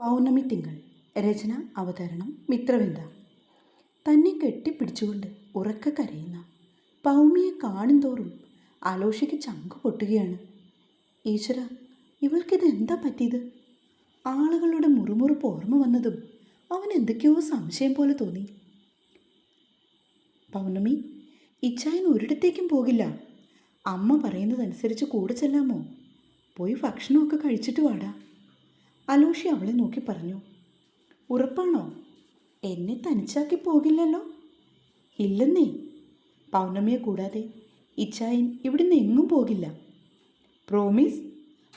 പൗർണമി തിങ്കൾ രചന അവതരണം മിത്രവിന്ദ. തന്നെ കെട്ടിപ്പിടിച്ചുകൊണ്ട് ഉറക്കെ കരയുന്ന പൗമിയെ കാണുന്തോറും അലോഷയ്ക്ക് ചങ്ക് പൊട്ടുകയാണ്. ഈശ്വര ഇവൾക്കിത് എന്താ പറ്റിയത്? ആളുകളുടെ മുറുമുറുപ്പ് ഓർമ്മ വന്നതും അവൻ എന്തൊക്കെയോ സംശയം പോലെ തോന്നി. പൗർണമി ഇച്ചായൻ ഒരിടത്തേക്കും പോകില്ല. അമ്മ പറയുന്നതനുസരിച്ച് കൂടെ ചെല്ലാമോ? പോയി ഭക്ഷണമൊക്കെ കഴിച്ചിട്ട് വാടാ. അലോഷി അവളെ നോക്കി പറഞ്ഞു. ഉറപ്പാണോ? എന്നെ തനിച്ചാക്കി പോകില്ലല്ലോ? ഇല്ലെന്നേ. പൗർണമിയെ കൂടാതെ ഇച്ചായൻ ഇവിടുന്ന് എങ്ങും പോകില്ല. പ്രോമിസ്?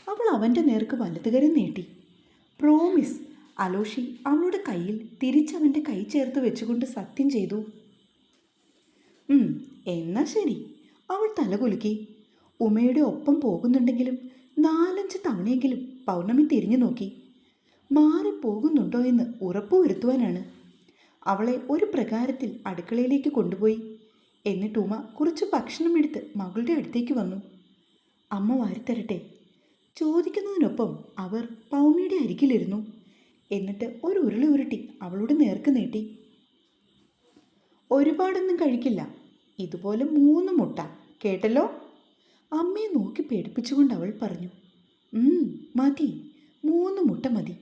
അവൾ അവന്റെ നേർക്ക് വലതുകരം നീട്ടി. പ്രോമിസ്. അലോഷി അവളുടെ കയ്യിൽ തിരിച്ചവന്റെ കൈ ചേർത്ത് വെച്ചുകൊണ്ട് സത്യം ചെയ്തു. എന്നാ ശരി. അവൾ തലകുലുക്കി ഉമയുടെ ഒപ്പം പോകുന്നുണ്ടെങ്കിലും നാലഞ്ച് തവണയെങ്കിലും പൗർണമി തിരിഞ്ഞു നോക്കി. മാറിപ്പോകുന്നുണ്ടോ എന്ന് ഉറപ്പുവരുത്തുവാനാണ്. അവളെ ഒരു പ്രകാരത്തിൽ അടുക്കളയിലേക്ക് കൊണ്ടുപോയി. എന്നിട്ട് ഉമ കുറച്ച് ഭക്ഷണം എടുത്ത് മകളുടെ അടുത്തേക്ക് വന്നു. അമ്മ വാരിത്തരട്ടെ. ചോദിക്കുന്നതിനൊപ്പം അവർ പൗമിയുടെ അരികിലിരുന്നു. എന്നിട്ട് ഒരു ഉരുളി ഉരുട്ടി അവളോട് നേർക്ക് നീട്ടി. ഒരുപാടൊന്നും കഴിക്കില്ല. ഇതുപോലെ മൂന്ന് മുട്ട. കേട്ടല്ലോ? അമ്മയെ നോക്കി പേടിപ്പിച്ചുകൊണ്ട് അവൾ പറഞ്ഞു. "ഉം, മതി. മൂന്ന് മുട്ട മതി.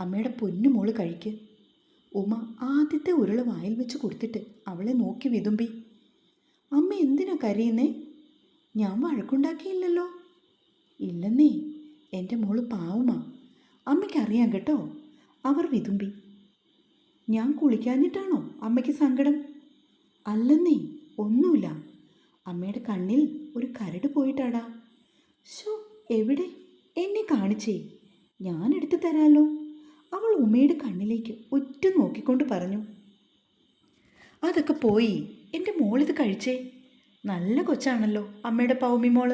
അമ്മയുടെ പൊന്നു മോൾ കഴിക്ക്. ഉമ ആദ്യത്തെ ഉരുള വായിൽ വെച്ച് കൊടുത്തിട്ട് അവളെ നോക്കി വിതുമ്പി അമ്മ എന്തിനാ കരയുന്നേ? ഞാൻ വഴക്കുണ്ടാക്കിയില്ലല്ലോ. ഇല്ലെന്നേ എന്റെ മോൾ പാവുമാ. അമ്മയ്ക്കറിയാം കേട്ടോ. അവർ വിതുമ്പി ഞാൻ കുളിക്കാഞ്ഞിട്ടാണോ അമ്മയ്ക്ക് സങ്കടം? അല്ലെന്നേ ഒന്നുമില്ല. അമ്മയുടെ കണ്ണിൽ ഒരു കരട് പോയിട്ടാടാ. ഷോ എവിടെ? എന്നെ കാണിച്ചേ. ഞാൻ എടുത്തു തരാലോ. അവൾ ഉമ്മയുടെ കണ്ണിലേക്ക് ഉറ്റു നോക്കിക്കൊണ്ട് പറഞ്ഞു അതൊക്കെ പോയി. എന്റെ മോളിത് കഴിച്ചേ. നല്ല കൊച്ചാണല്ലോ അമ്മയുടെ പൗമി മോൾ.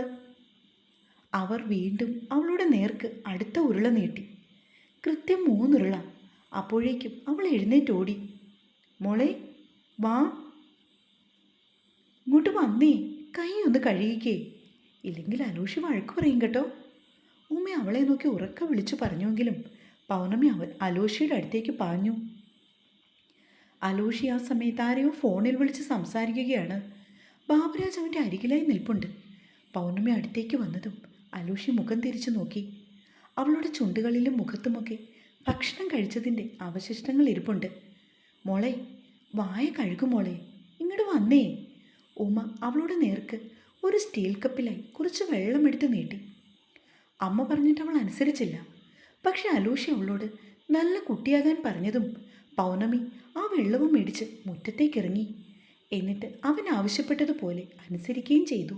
അവർ വീണ്ടും അവളുടെ നേർക്ക് അടുത്ത ഉരുള നീട്ടി. കൃത്യം മൂന്നുരുള. അപ്പോഴേക്കും അവൾ എഴുന്നേറ്റ് ഓടി. മോളെ വാ. ഇങ്ങോട്ട് വന്നേ. കൈ ഒന്ന് കഴുകിക്കേ. ഇല്ലെങ്കിൽ അലൂഷി വഴക്ക് പറയും കേട്ടോ. ഉമ്മ അവളെ നോക്കി ഉറക്കെ വിളിച്ചു പറഞ്ഞുവെങ്കിലും പൗർണമി അവൻ അലോഷിയുടെ അടുത്തേക്ക് പാഞ്ഞു. അലോഷി ആ സമയത്ത് ആരെയോ ഫോണിൽ വിളിച്ച് സംസാരിക്കുകയാണ്. ബാബുരാജ് അവന്റെ അരികിലായി നിൽപ്പുണ്ട്. പൗർണമി അടുത്തേക്ക് വന്നതും അലോഷി മുഖം തിരിച്ചു നോക്കി. അവളുടെ ചുണ്ടുകളിലും മുഖത്തുമൊക്കെ ഭക്ഷണം കഴിച്ചതിന്റെ അവശിഷ്ടങ്ങൾ ഇരിപ്പുണ്ട്. മോളെ വായ കഴുകും മോളെ ഇങ്ങോട്ട് വന്നേ. ഉമ അവളുടെ നേർക്ക് ഒരു സ്റ്റീൽ കപ്പിലായി കുറച്ച് വെള്ളം എടുത്ത് നീട്ടി. അമ്മ പറഞ്ഞിട്ട് അവൾ അനുസരിച്ചില്ല. പക്ഷെ അലൂഷ അവളോട് നല്ല കുട്ടിയാകാൻ പറഞ്ഞതും പൗർണമി ആ വെള്ളവും മേടിച്ച് മുറ്റത്തേക്കിറങ്ങി. എന്നിട്ട് അവൻ ആവശ്യപ്പെട്ടതുപോലെ അനുസരിക്കുകയും ചെയ്തു.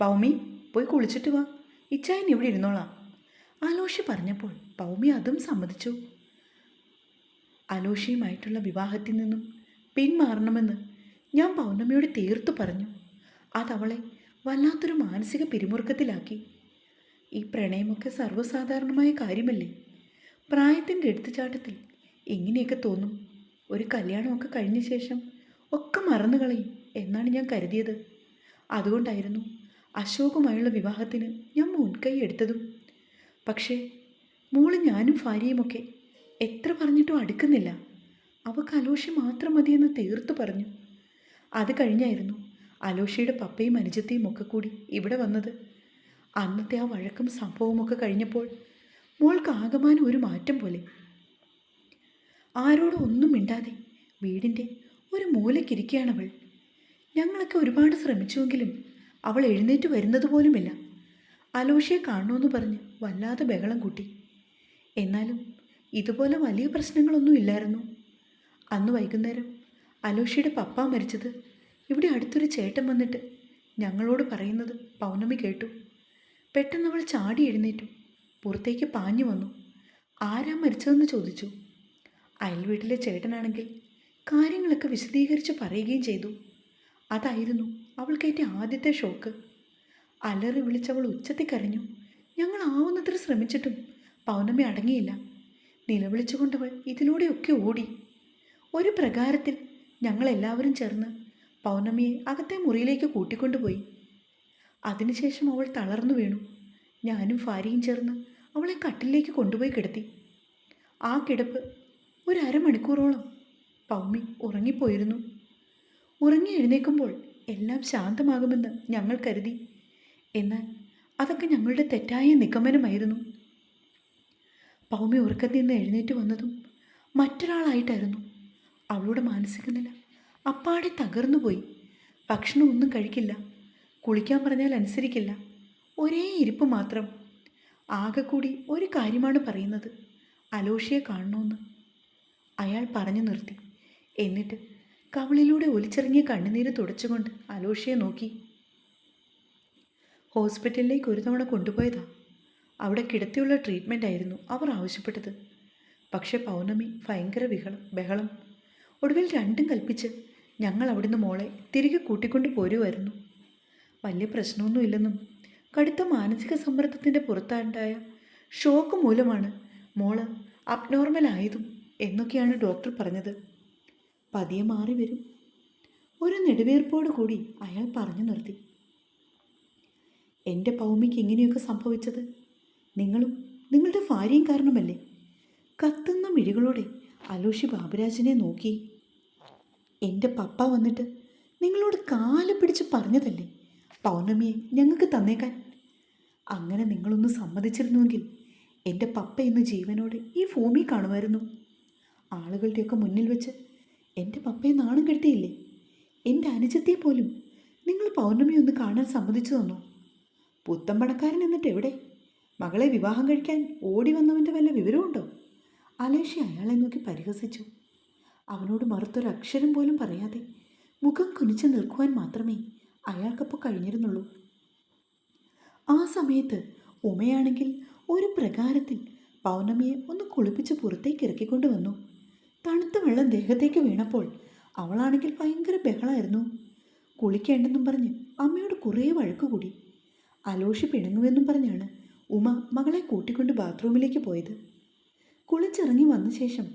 പൗമി പോയി കുളിച്ചിട്ട് വാ. ഇച്ചായൻ ഇവിടെ ഇരുന്നോളാം. അലോഷി പറഞ്ഞപ്പോൾ പൗമി അതും സമ്മതിച്ചു. അലോഷിയുമായിട്ടുള്ള വിവാഹത്തിൽ നിന്നും പിന്മാറണമെന്ന് ഞാൻ പൗർണമിയോട് തീർത്തു പറഞ്ഞു. അതവളെ വല്ലാത്തൊരു മാനസിക പിരിമുറുക്കത്തിലാക്കി ഈ പ്രണയമൊക്കെ സർവസാധാരണമായ കാര്യമല്ലേ? പ്രായത്തിന്റെ എടുത്തുചാട്ടത്തിൽ ഇങ്ങനെയൊക്കെ തോന്നും. ഒരു കല്യാണമൊക്കെ കഴിഞ്ഞ ശേഷം ഒക്കെ മറന്നു കളയും എന്നാണ് ഞാൻ കരുതിയത്. അതുകൊണ്ടായിരുന്നു അശോകുമായുള്ള വിവാഹത്തിന് ഞാൻ മുൻകൈ എടുത്തതും. പക്ഷേ മോൾ ഞാനും ഭാര്യയുമൊക്കെ എത്ര പറഞ്ഞിട്ടും അടുക്കുന്നില്ല. അവൾക്ക് അലോഷി മാത്രം മതിയെന്ന് തീർത്തു പറഞ്ഞു. അത് കഴിഞ്ഞായിരുന്നു അലോഷിയുടെ പപ്പയും അനുജത്തെയും ഒക്കെ കൂടി ഇവിടെ വന്നത്. അന്നത്തെ ആ വഴക്കും സംഭവമൊക്കെ കഴിഞ്ഞപ്പോൾ മോൾക്ക് ആകമാനം ഒരു മാറ്റം പോലെ. ആരോടും ഒന്നും മിണ്ടാതെ വീടിന്റെ ഒരു മൂലക്കിരിക്കുകയാണവൾ. ഞങ്ങളൊക്കെ ഒരുപാട് ശ്രമിച്ചുവെങ്കിലും അവൾ എഴുന്നേറ്റ് വരുന്നത് പോലുമില്ല. അലോഷയെ കാണണമെന്ന് പറഞ്ഞ് വല്ലാതെ ബഹളം കൂട്ടി. എന്നാലും ഇതുപോലെ വലിയ പ്രശ്നങ്ങളൊന്നും ഇല്ലായിരുന്നു. അന്ന് വൈകുന്നേരം അലോഷയുടെ പപ്പ മരിച്ചത് ഇവിടെ അടുത്തൊരു ചേട്ടൻ വന്നിട്ട് ഞങ്ങളോട് പറയുന്നത് പൗർണമി കേട്ടു. പെട്ടെന്ന് അവൾ ചാടി എഴുന്നേറ്റു. പുറത്തേക്ക് പാഞ്ഞു വന്നു. ആരാ മരിച്ചതെന്ന് ചോദിച്ചു. അയൽ വീട്ടിലെ ചേട്ടനാണെങ്കിൽ കാര്യങ്ങളൊക്കെ വിശദീകരിച്ച് പറയുകയും ചെയ്തു. അതായിരുന്നു അവൾക്കേറ്റ ആദ്യത്തെ ഷോക്ക്. അലറി വിളിച്ചവൾ ഉച്ചത്തിൽ കരഞ്ഞു. ഞങ്ങൾ ആവുന്നത്ര ശ്രമിച്ചിട്ടും പൗർണമി അടങ്ങിയില്ല. നിലവിളിച്ചുകൊണ്ടവൾ ഇതിലൂടെയൊക്കെ ഓടി. ഒരു പ്രകാരത്തിൽ ഞങ്ങളെല്ലാവരും ചേർന്ന് പൗർണമിയെ അകത്തെ മുറിയിലേക്ക് കൂട്ടിക്കൊണ്ടുപോയി. അതിനുശേഷം അവൾ തളർന്നു വീണു. ഞാനും ഭാര്യയും ചേർന്ന് അവളെ കട്ടിലേക്ക് കൊണ്ടുപോയി കിടത്തി. ആ കിടപ്പ് ഒരു അരമണിക്കൂറോളം പൗമി ഉറങ്ങിപ്പോയിരുന്നു. ഉറങ്ങി എഴുന്നേൽക്കുമ്പോൾ എല്ലാം ശാന്തമാകുമെന്ന് ഞങ്ങൾ കരുതി. എന്നാൽ അതൊക്കെ ഞങ്ങളുടെ തെറ്റായ നിഗമനമായിരുന്നു. പൗമി ഉറക്കത്തിൽ നിന്ന് എഴുന്നേറ്റ് വന്നതും മറ്റൊരാളായിട്ടായിരുന്നു. അവളുടെ മാനസിക നില അപ്പാടെ തകർന്നുപോയി. ഭക്ഷണമൊന്നും കഴിക്കില്ല. കുളിക്കാൻ പറഞ്ഞാൽ അനുസരിക്കില്ല. ഒരേ ഇരിപ്പ് മാത്രം. ആകെ കൂടി ഒരു കാര്യമാണ് പറയുന്നത്. അലോഷിയെ കാണണമെന്ന് അയാൾ പറഞ്ഞു നിർത്തി. എന്നിട്ട് കവളിലൂടെ ഒലിച്ചിറങ്ങിയ കണ്ണുനീര് തുടച്ചുകൊണ്ട് അലോഷിയെ നോക്കി. ഹോസ്പിറ്റലിലേക്ക് ഒരു തവണ കൊണ്ടുപോയതാ. അവിടെ കിടത്തിയുള്ള ട്രീറ്റ്മെന്റ് ആയിരുന്നു അവർ ആവശ്യപ്പെട്ടത്. പക്ഷെ പൗർണമി ഭയങ്കര വിഹളം ബഹളം. ഒടുവിൽ രണ്ടും കൽപ്പിച്ച് ഞങ്ങൾ അവിടുന്ന് മോളെ തിരികെ കൂട്ടിക്കൊണ്ട് പോരുമായിരുന്നു വലിയ പ്രശ്നമൊന്നുമില്ലെന്നും കടുത്ത മാനസിക സമ്മർദ്ദത്തിന്റെ പുറത്താണ്ടായ ഷോക്ക് മൂലമാണ് മോൾ അബ്നോർമൽ ആയതും എന്നൊക്കെയാണ് ഡോക്ടർ പറഞ്ഞത്. പതിയെ മാറി വരും. ഒരു നെടുവീർപ്പോടു കൂടി അയാൾ പറഞ്ഞു നിർത്തി. എന്റെ പൗമിക്ക് ഇങ്ങനെയൊക്കെ സംഭവിച്ചത് നിങ്ങളും നിങ്ങളുടെ ഭാര്യയും കാരണമല്ലേ? കത്തുന്ന മിഴികളോടെ അലോഷി ബാബുരാജിനെ നോക്കി. എന്റെ പപ്പ വന്നിട്ട് നിങ്ങളോട് കാൽ പിടിച്ച് പറഞ്ഞതല്ലേ? പൗർണമിയെ ഞങ്ങൾക്ക് തന്നേക്കാൻ. അങ്ങനെ നിങ്ങളൊന്ന് സമ്മതിച്ചിരുന്നുവെങ്കിൽ എന്റെ പപ്പ ഇന്ന് ജീവനോടെ ഈ ഭൂമി കാണുമായിരുന്നു. ആളുകളുടെയൊക്കെ മുന്നിൽ വെച്ച് എന്റെ പപ്പയെ നാണം കെടുത്തിയില്ലേ? എന്റെ അനുജത്തെ പോലും നിങ്ങൾ പൗർണമി ഒന്ന് കാണാൻ സമ്മതിച്ചു തന്നു? പുത്തമ്പണക്കാരൻ എന്നിട്ട് എവിടെ? മകളെ വിവാഹം കഴിക്കാൻ ഓടി വന്നവന്റെ വല്ല വിവരമുണ്ടോ അലേഷി അയാളെ നോക്കി പരിഹസിച്ചു. അവനോട് മറുത്തൊരക്ഷരം പോലും പറയാതെ മുഖം കുനിച്ച് നിൽക്കുവാൻ മാത്രമേ അയാൾക്കപ്പോൾ കഴിഞ്ഞിരുന്നുള്ളൂ. ആ സമയത്ത് ഉമയാണെങ്കിൽ ഒരു പ്രകാരത്തിൽ പൗർണമിയെ ഒന്ന് കുളിപ്പിച്ച് പുറത്തേക്ക് ഇറക്കിക്കൊണ്ട് വന്നു. തണുത്ത വെള്ളം ദേഹത്തേക്ക് വീണപ്പോൾ അവളാണെങ്കിൽ ഭയങ്കര ബഹളമായിരുന്നു കുളിക്കേണ്ടെന്നും പറഞ്ഞ് അമ്മയോട് കുറേ വഴക്ക് കൂടി. അലോഷി പിണങ്ങുമെന്നും പറഞ്ഞാണ് ഉമ മകളെ കൂട്ടിക്കൊണ്ട് ബാത്റൂമിലേക്ക് പോയത്. കുളിച്ചിറങ്ങി വന്ന ശേഷം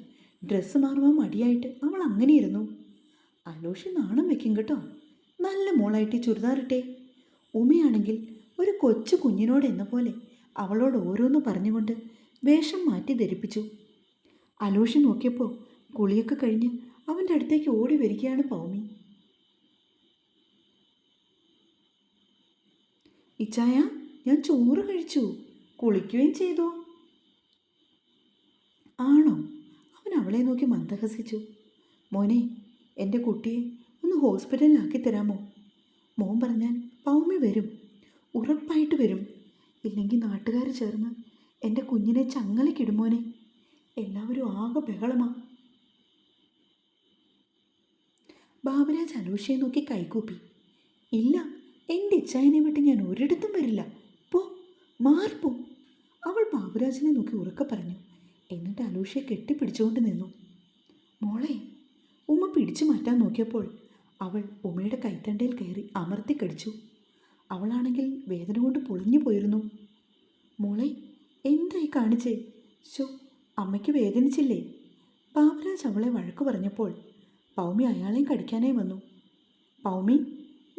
ഡ്രസ്സ് മാറുവാൻ മടിയായിട്ട് അവൾ അങ്ങനെയിരുന്നു. അലോഷി നാണം വെക്കും കേട്ടോ. നല്ല മോളായിട്ട് ചുരിദാറിട്ടെ ഉമയാണെങ്കിൽ ഒരു കൊച്ചു കുഞ്ഞിനോട് എന്ന പോലെ അവളോട് ഓരോന്ന് പറഞ്ഞുകൊണ്ട് വേഷം മാറ്റി ധരിപ്പിച്ചു. അലോഷി നോക്കിയപ്പോൾ കുളിയൊക്കെ കഴിഞ്ഞ് അവന്റെ അടുത്തേക്ക് ഓടി വരികയാണ് പൗമി. ഇച്ചായ ഞാൻ ചോറ് കഴിച്ചു. കുളിക്കുകയും ചെയ്തു. ആണോ? അവൻ അവളെ നോക്കി മന്ദഹസിച്ചു. മോനെ എന്റെ കുട്ടിയെ ഒന്ന് ഹോസ്പിറ്റലിലാക്കി തരാമോ? മോൻ പറഞ്ഞാൽ പൗമി വരും. ഉറപ്പായിട്ട് വരും. ഇല്ലെങ്കിൽ നാട്ടുകാർ ചേർന്ന് എന്റെ കുഞ്ഞിനെ ചങ്ങലക്കിടുമോനെ എല്ലാവരും ആകെ ബഹളമാ. ബാബുരാജ് അലൂഷയെ നോക്കി കൈകൂപ്പി. ഇല്ല എന്റെ ഇച്ചായനെ വിട്ട് ഞാൻ ഒരിടത്തും വരില്ല. പോ മാറിപ്പോ അവൾ ബാബുരാജിനെ നോക്കി ഉറക്കെ പറഞ്ഞു. എന്നിട്ട് അലൂഷയെ കെട്ടിപ്പിടിച്ചുകൊണ്ട് നിന്നു. മോളെ ഉമ്മ പിടിച്ചു മാറ്റാൻ നോക്കിയപ്പോൾ അവൾ ഉമ്മയുടെ കൈത്തണ്ടയിൽ കയറി അമർത്തി കടിച്ചു. അവളാണെങ്കിൽ വേദന കൊണ്ട് പൊളിഞ്ഞു പോയിരുന്നു. മോളെ എന്തായി കാണിച്ചേ? ശോ അമ്മയ്ക്ക് വേദനിച്ചില്ലേ? പാമരാജ് അവളെ വഴക്കു പറഞ്ഞപ്പോൾ പൗമി അയാളെയും കടിക്കാനായി വന്നു. പൗമി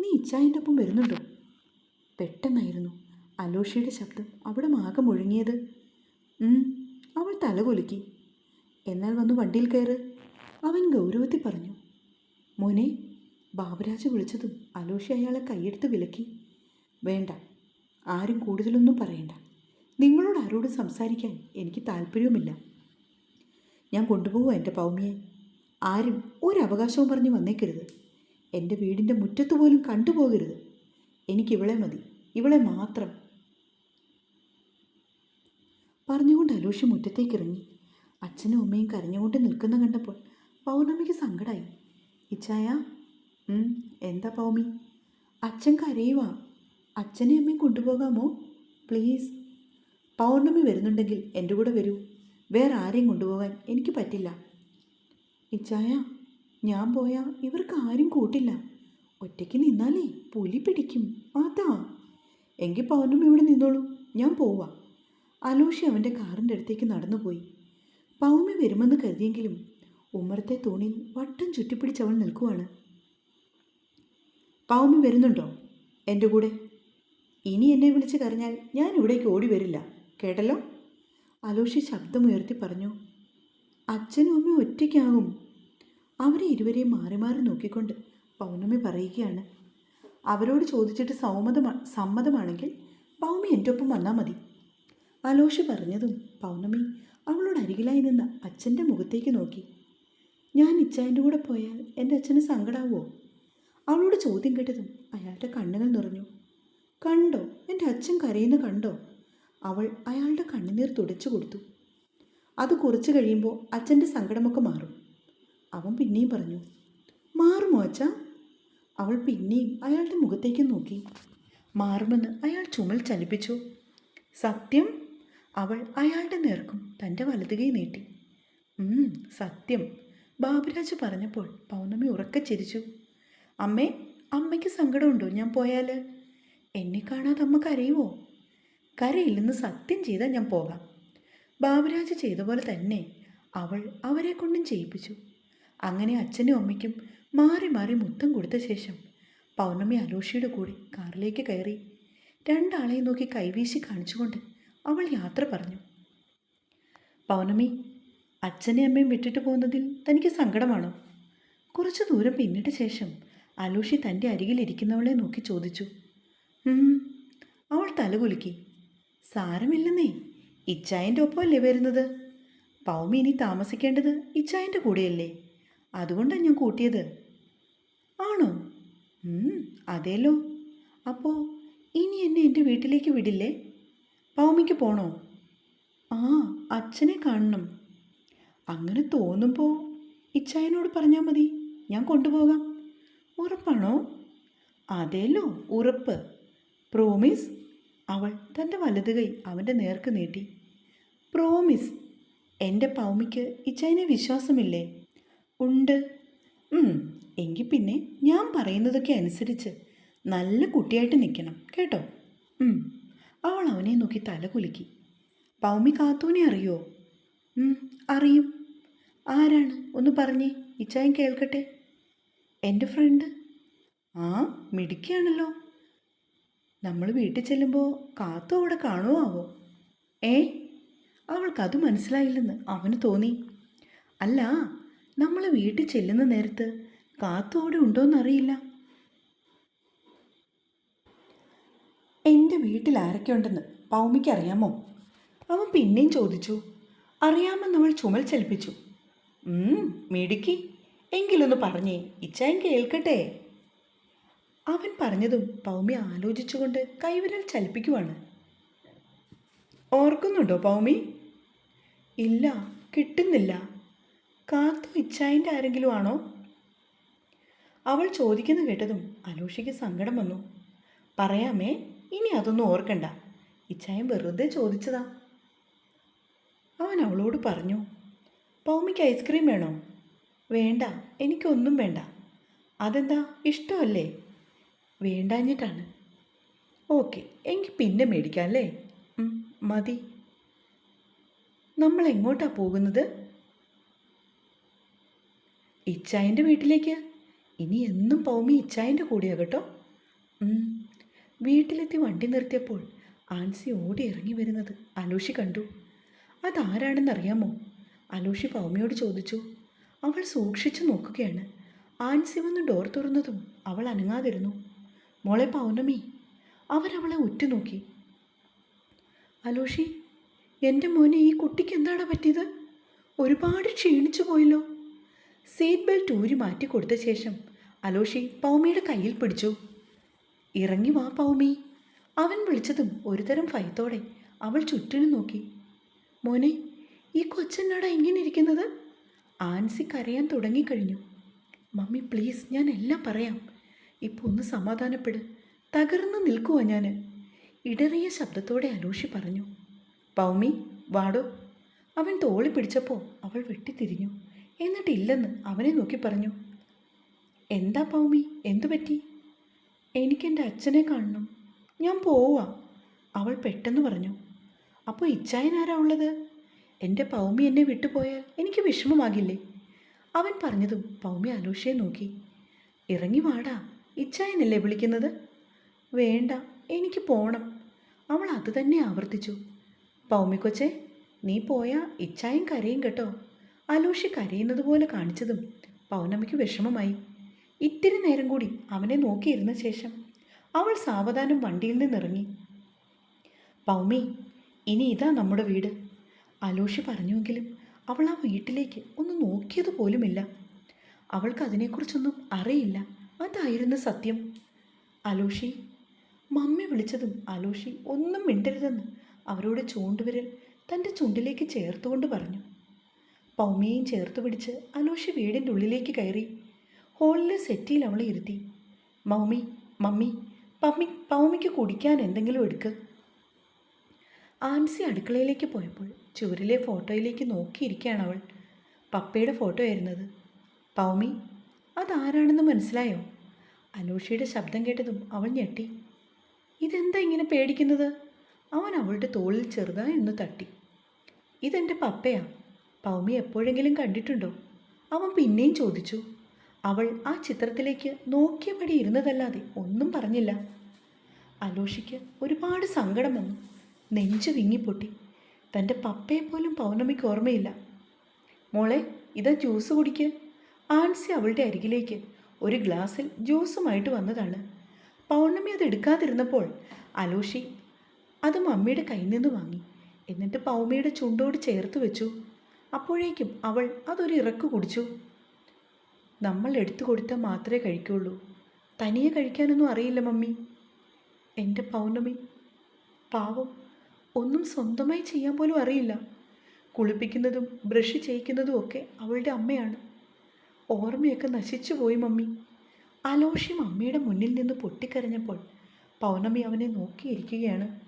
നീ ഇച്ചായന്റെ ഒപ്പം വരുന്നുണ്ടോ? പെട്ടെന്നായിരുന്നു അലോഷിയുടെ ശബ്ദം അവിടെ മാകം ഒഴുങ്ങിയത് അവൾ തലകുലുക്കി എന്നാൽ വന്നു വണ്ടിയിൽ കയറ്. അവൻ ഗൗരവത്തിൽ പറഞ്ഞു മോനെ ബാബുരാജ് വിളിച്ചതും അലോഷി അയാളെ കൈയെടുത്ത് വിലക്കി. വേണ്ട ആരും കൂടുതലൊന്നും പറയണ്ട. നിങ്ങളോട് ആരോടും സംസാരിക്കാൻ എനിക്ക് താല്പര്യവുമില്ല. ഞാൻ കൊണ്ടുപോകുക എന്റെ പൗമിയെ ആരും ഒരവകാശവും പറഞ്ഞ് വന്നേക്കരുത്. എന്റെ വീടിന്റെ മുറ്റത്ത് പോലും കണ്ടുപോകരുത്. എനിക്ക് ഇവളെ മതി ഇവളെ മാത്രം. പറഞ്ഞുകൊണ്ട് അലൂഷി മുറ്റത്തേക്ക് ഇറങ്ങി അച്ഛനും അമ്മയും കരഞ്ഞുകൊണ്ട് നിൽക്കുന്ന കണ്ടപ്പോൾ പൗർണമിക്ക് സങ്കടമായി ഇച്ചായ എന്താ പൗമി? അച്ഛൻ കരയുവാ. അച്ഛനെ അമ്മയും കൊണ്ടുപോകാമോ? പ്ലീസ്. പൗർണമി വരുന്നുണ്ടെങ്കിൽ എന്റെ കൂടെ വരൂ. വേറെ ആരെയും കൊണ്ടുപോകാൻ എനിക്ക് പറ്റില്ല. ഇച്ചായ ഞാൻ പോയാൽ ഇവർക്ക് ആരും കൂട്ടില്ല. ഒറ്റയ്ക്ക് നിന്നാലേ പുലി പിടിക്കും. അതാ. എങ്കിൽ പൗർണമി ഇവിടെ നിന്നോളൂ. ഞാൻ പോവാ. അലോഷി അവന്റെ കാറിന്റെ അടുത്തേക്ക് നടന്നുപോയി. പൗമി വരുമെന്ന് കരുതിയെങ്കിലും ഉമ്മറത്തെ തൂണിൽ വട്ടം ചുറ്റിപ്പിടിച്ച് അവൾ നിൽക്കുവാണ്. പൗമി വരുന്നുണ്ടോ? എന്റെ കൂടെ. ഇനി എന്നെ വിളിച്ച് കരഞ്ഞാൽ ഞാൻ ഇവിടേക്ക് ഓടി വരില്ല. കേട്ടല്ലോ? അലോഷി ശബ്ദമുയർത്തി പറഞ്ഞു അച്ഛനും അമ്മയും ഒറ്റയ്ക്കാകും. അവരെ ഇരുവരെയും മാറി മാറി നോക്കിക്കൊണ്ട് പൗർണമി പറയുകയാണ്. അവരോട് ചോദിച്ചിട്ട് സൗമതമാ സമ്മതമാണെങ്കിൽ പൗമി എന്റെ ഒപ്പം വന്നാൽ മതി. അലോഷ് പറഞ്ഞതും പൗർണമി അവളോട് അരികിലായി നിന്ന അച്ഛന്റെ മുഖത്തേക്ക് നോക്കി. ഞാൻ ഇച്ചായന്റെ കൂടെ പോയാൽ എന്റെ അച്ഛന് സങ്കടാവോ? അവളോട് ചോദ്യം കേട്ടതും അയാളുടെ കണ്ണുകൾ നിറഞ്ഞു. കണ്ടോ? എന്റെ അച്ഛൻ കരയുന്ന കണ്ടോ? അവൾ അയാളുടെ കണ്ണുനീർ തുടച്ചു കൊടുത്തു. അത് കുറച്ച് കഴിയുമ്പോൾ അച്ഛന്റെ സങ്കടമൊക്കെ മാറും. അവൻ പിന്നെയും പറഞ്ഞു. മാറുമോ അച്ഛ? അവൾ പിന്നെയും അയാളുടെ മുഖത്തേക്ക് നോക്കി. മാറുമെന്ന് അയാൾ ചുമൽ ചലിപ്പിച്ചു. സത്യം? അവൾ അയാളുടെ നേർക്കും തന്റെ വലതുകൈ നീട്ടി. "ഉം, സത്യം ബാബുരാജ് പറഞ്ഞപ്പോൾ പൗർണമി ഉറക്കെ ചിരിച്ചു. അമ്മേ അമ്മയ്ക്ക് സങ്കടമുണ്ടോ? ഞാൻ പോയാൽ എന്നെ കാണാതെ അമ്മ കരയുമോ കരയില്ലെന്ന് സത്യം ചെയ്താൽ ഞാൻ പോകാം. ബാബുരാജ് ചെയ്ത പോലെ തന്നെ അവൾ അവരെ കൊണ്ടും ചെയ്യിപ്പിച്ചു. അങ്ങനെ അച്ഛനും അമ്മയ്ക്കും മാറി മാറി മുത്തം കൊടുത്ത ശേഷം പൗർണമി അലോഷിയുടെ കൂടെ കാറിലേക്ക് കയറി രണ്ടാളെയും നോക്കി കൈവീശി കാണിച്ചുകൊണ്ട് അവൾ യാത്ര പറഞ്ഞു. പൗർണമി അച്ഛനെയും അമ്മയും വിട്ടിട്ട് പോകുന്നതിൽ തനിക്ക് സങ്കടമാണോ? കുറച്ചു ദൂരം പിന്നിട്ട ശേഷം അലൂഷി തന്റെ അരികിലിരിക്കുന്നവളെ നോക്കി ചോദിച്ചു. അവൾ തലകുലുക്കി. സാരമില്ലെന്നേ ഇച്ചായന്റെ ഒപ്പമല്ലേ വരുന്നത്? പൗമി ഇനി താമസിക്കേണ്ടത് ഇച്ചായന്റെ കൂടെയല്ലേ? അതുകൊണ്ടാണ് ഞാൻ കൂട്ടിയത്. ആണോ? അതേലോ. അപ്പോൾ ഇനി എന്നെ എന്റെ വീട്ടിലേക്ക് വിടില്ലേ? പൗമിക്ക് പോണോ? ആ അച്ഛനെ കാണണം. അങ്ങനെ തോന്നുമ്പോൾ ഇച്ചായനോട് പറഞ്ഞാൽ മതി. ഞാൻ കൊണ്ടുപോകാം. ഉറപ്പാണോ? അതേലോ ഉറപ്പ്. പ്രോമിസ് അവൾ തന്റെ വലത് കൈ അവന്റെ നേർക്ക് നീട്ടി. പ്രോമിസ് എന്റെ പൗമിക്ക് ഇച്ചായനെ വിശ്വാസമില്ലേ? ഉണ്ട്. എങ്കിൽ പിന്നെ ഞാൻ പറയുന്നതൊക്കെ അനുസരിച്ച് നല്ല കുട്ടിയായിട്ട് നിൽക്കണം കേട്ടോ? അവൾ അവനെ നോക്കി തല കുലുക്കി. പൗമി കാത്തൂനെ അറിയോ? അറിയും. ആരാണ്? ഒന്ന് പറഞ്ഞേ ഇച്ചായൻ കേൾക്കട്ടെ? എന്റെ ഫ്രണ്ട് ആ മിടുക്കിയാണല്ലോ. നമ്മൾ വീട്ടിൽ ചെല്ലുമ്പോൾ കാത്തു അവിടെ കാണുമോ ആവോ ഏ അവൾക്കത് മനസ്സിലായില്ലെന്ന് അവന് തോന്നി. അല്ല നമ്മൾ വീട്ടിൽ ചെല്ലുന്ന നേരത്ത് കാത്തു അവിടെ ഉണ്ടോയെന്നറിയില്ല എന്റെ വീട്ടിൽ ആരൊക്കെ ഉണ്ടെന്ന് പൗമിക്ക് അറിയാമോ? അവൻ പിന്നെയും ചോദിച്ചു. അറിയാമെന്ന് നമ്മൾ ചുമൽ ചലിപ്പിച്ചു. "ഉം, മിടുക്കി. എങ്കിലൊന്ന് പറഞ്ഞേ ഇച്ചായൻ കേൾക്കട്ടെ? അവൻ പറഞ്ഞതും പൗമി ആലോചിച്ചുകൊണ്ട് കൈവിരൽ ചലിപ്പിക്കുവാണ്. ഓർക്കുന്നുണ്ടോ പൗമി? ഇല്ല കിട്ടുന്നില്ല. കാത്തു ഇച്ചായന്റെ ആരെങ്കിലും ആണോ? അവൾ ചോദിക്കുന്നു കേട്ടതും അലൂഷയ്ക്ക് സങ്കടം വന്നു. പറയാമേ ഇനി അതൊന്നും ഓർക്കണ്ട. ഇച്ചായൻ വെറുതെ ചോദിച്ചതാ. അവൻ അവളോട് പറഞ്ഞു പൗമിക്ക് ഐസ്ക്രീം വേണോ? വേണ്ട എനിക്കൊന്നും വേണ്ട. അതെന്താ? ഇഷ്ടമല്ലേ? വേണ്ടാഞ്ഞിട്ടാണ്. ഓക്കെ എനിക്ക് പിന്നെ മേടിക്കാം അല്ലേ മതി. നമ്മൾ എങ്ങോട്ടാണ് പോകുന്നത്? ഇച്ചായന്റെ വീട്ടിലേക്ക്? ഇനി എന്നും പൗമി ഇച്ചായന്റെ കൂടെയാ കേട്ടോ. വീട്ടിലെത്തി വണ്ടി നിർത്തിയപ്പോൾ ആൻസി ഓടി ഇറങ്ങി വരുന്നത് അലൂഷി കണ്ടു. അതാരാണെന്നറിയാമോ? അലൂഷി പൗമിയോട് ചോദിച്ചു. അവൾ സൂക്ഷിച്ചു നോക്കുകയാണ്. ആൻസി വന്ന് ഡോർ തുറന്നതും അവൾ അനങ്ങാതിരുന്നു. മോളെ പൗർണമി അവരവളെ ഉറ്റുനോക്കി. അലോഷി എന്റെ മോനെ ഈ കുട്ടിക്ക് എന്താണ് പറ്റിയത്? ഒരുപാട് ക്ഷീണിച്ചു പോയല്ലോ. സീറ്റ് ബെൽറ്റ് ഊരി മാറ്റി കൊടുത്ത ശേഷം അലോഷി പൗമിയുടെ കയ്യിൽ പിടിച്ചു. ഇറങ്ങി വാ പൗമി അവൻ വിളിച്ചതും ഒരുതരം ഭയത്തോടെ അവൾ ചുറ്റിനും നോക്കി. മോനെ ഈ കൊച്ചെന്നാടാ ഇങ്ങനെ ഇരിക്കുന്നത്? ആൻസി കരയാൻ തുടങ്ങിക്കഴിഞ്ഞു. മമ്മി പ്ലീസ് ഞാൻ എല്ലാം പറയാം. ഇപ്പോൾ ഒന്ന് സമാധാനപ്പെട്. തകർന്നു നിൽക്കുവാ ഞാൻ ഇടറിയ ശബ്ദത്തോടെ അലൂഷി പറഞ്ഞു. പൗമി വാടോ. അവൻ തോളി പിടിച്ചപ്പോൾ അവൾ വെട്ടിത്തിരിഞ്ഞു. എന്നിട്ടില്ലെന്ന് അവനെ നോക്കി പറഞ്ഞു. എന്താ പൗമി? എന്തു പറ്റി? എനിക്കെന്റെ അച്ഛനെ കാണണം. ഞാൻ പോവാ അവൾ പെട്ടെന്ന് പറഞ്ഞു. അപ്പോൾ ഇച്ചായൻ ആരാ ഉള്ളത്? എന്റെ പൗമി എന്നെ വിട്ടുപോയാൽ എനിക്ക് വിഷമമാകില്ലേ? അവൻ പറഞ്ഞതും പൗമി അലോഷയെ നോക്കി. ഇറങ്ങി വാടാ ഇച്ചായനല്ലേ വിളിക്കുന്നത്? വേണ്ട എനിക്ക് പോണം. അവൾ അത് തന്നെ ആവർത്തിച്ചു. പൗമിക്കൊച്ചെ നീ പോയാ ഇച്ചായും കരയും കേട്ടോ. അലോഷി കരയുന്നത് പോലെ കാണിച്ചതും പൗർണമിക്ക് വിഷമമായി. ഇത്തിരി നേരം കൂടി അവനെ നോക്കിയിരുന്ന ശേഷം അവൾ സാവധാനം വണ്ടിയിൽ നിന്നിറങ്ങി. പൗമി ഇനി ഇതാ നമ്മുടെ വീട്. അലോഷി പറഞ്ഞുവെങ്കിലും അവൾ ആ വീട്ടിലേക്ക് ഒന്ന് നോക്കിയത് പോലുമില്ല. അവൾക്ക് അതിനെക്കുറിച്ചൊന്നും അറിയില്ല. അതായിരുന്നു സത്യം. അലോഷി മമ്മി വിളിച്ചതും അലോഷി ഒന്നും മിണ്ടരുതെന്ന് അവരോട് ചൂണ്ടുവിരൽ തന്റെ ചുണ്ടിലേക്ക് ചേർത്തുകൊണ്ട് പറഞ്ഞു. പൗമിയെയും ചേർത്ത് പിടിച്ച് അലോഷി വീടിന്റെ ഉള്ളിലേക്ക് കയറി ഹോളിലെ സെറ്റിയിൽ അവളെ ഇരുത്തി. മൗമി മമ്മി പമ്മി പൗമിക്ക് കുടിക്കാൻ എന്തെങ്കിലും എടുക്ക്. ആംസി അടുക്കളയിലേക്ക് പോയപ്പോൾ ചുവരിലെ ഫോട്ടോയിലേക്ക് നോക്കിയിരിക്കുകയാണ് അവൾ. പപ്പയുടെ ഫോട്ടോ ആയിരുന്നത്. പൗമി അതാരാണെന്ന് മനസ്സിലായോ? അനൂഷയുടെ ശബ്ദം കേട്ടതും അവൾ ഞെട്ടി. ഇതെന്താ ഇങ്ങനെ പേടിക്കുന്നത്? അവൻ അവളുടെ തോളിൽ ചെറുതായി ഒന്ന് തട്ടി. ഇതെന്റെ പപ്പയാ. പൗമി എപ്പോഴെങ്കിലും കണ്ടിട്ടുണ്ടോ? അവൻ പിന്നെയും ചോദിച്ചു. അവൾ ആ ചിത്രത്തിലേക്ക് നോക്കിയപടി ഇരുന്നതല്ലാതെ ഒന്നും പറഞ്ഞില്ല. അലോഷിക്ക് ഒരുപാട് സങ്കടം വന്നു. നെഞ്ചു വിങ്ങിപ്പൊട്ടി. തന്റെ പപ്പയെ പോലും പൗർണമിക്ക് ഓർമ്മയില്ല. മോളെ ഇതാ ജ്യൂസ് കുടിക്ക്. ആൻസി അവളുടെ അരികിലേക്ക് ഒരു ഗ്ലാസ്സിൽ ജ്യൂസുമായിട്ട് വന്നതാണ്. പൗർണമി അത് എടുക്കാതിരുന്നപ്പോൾ അലോഷി അത് മമ്മിയുടെ കയ്യിൽ നിന്ന് വാങ്ങി. എന്നിട്ട് പൗമിയുടെ ചുണ്ടോട് ചേർത്ത് വെച്ചു. അപ്പോഴേക്കും അവൾ അതൊരു ഇറക്ക് കുടിച്ചു. നമ്മൾ എടുത്തു കൊടുത്താൽ മാത്രമേ കഴിക്കുള്ളൂ. തനിയെ കഴിക്കാനൊന്നും അറിയില്ല മമ്മി. എന്റെ പൗർണമി? പാവം. ഒന്നും സ്വന്തമായി ചെയ്യാൻ പോലും അറിയില്ല. കുളിപ്പിക്കുന്നതും ബ്രഷ് ചെയ്യിക്കുന്നതും ഒക്കെ അവളുടെ അമ്മയാണ്. ഓർമ്മയൊക്കെ നശിച്ചു പോയി മമ്മി. അലോഷ്യം അമ്മയുടെ മുന്നിൽ നിന്ന് പൊട്ടിക്കരഞ്ഞപ്പോൾ പൗർണമി അവനെ നോക്കിയിരിക്കുകയാണ്.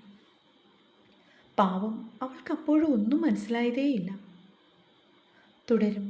പാവം അവൾക്കപ്പോഴും ഒന്നും മനസ്സിലായതേയില്ല. തുടരും.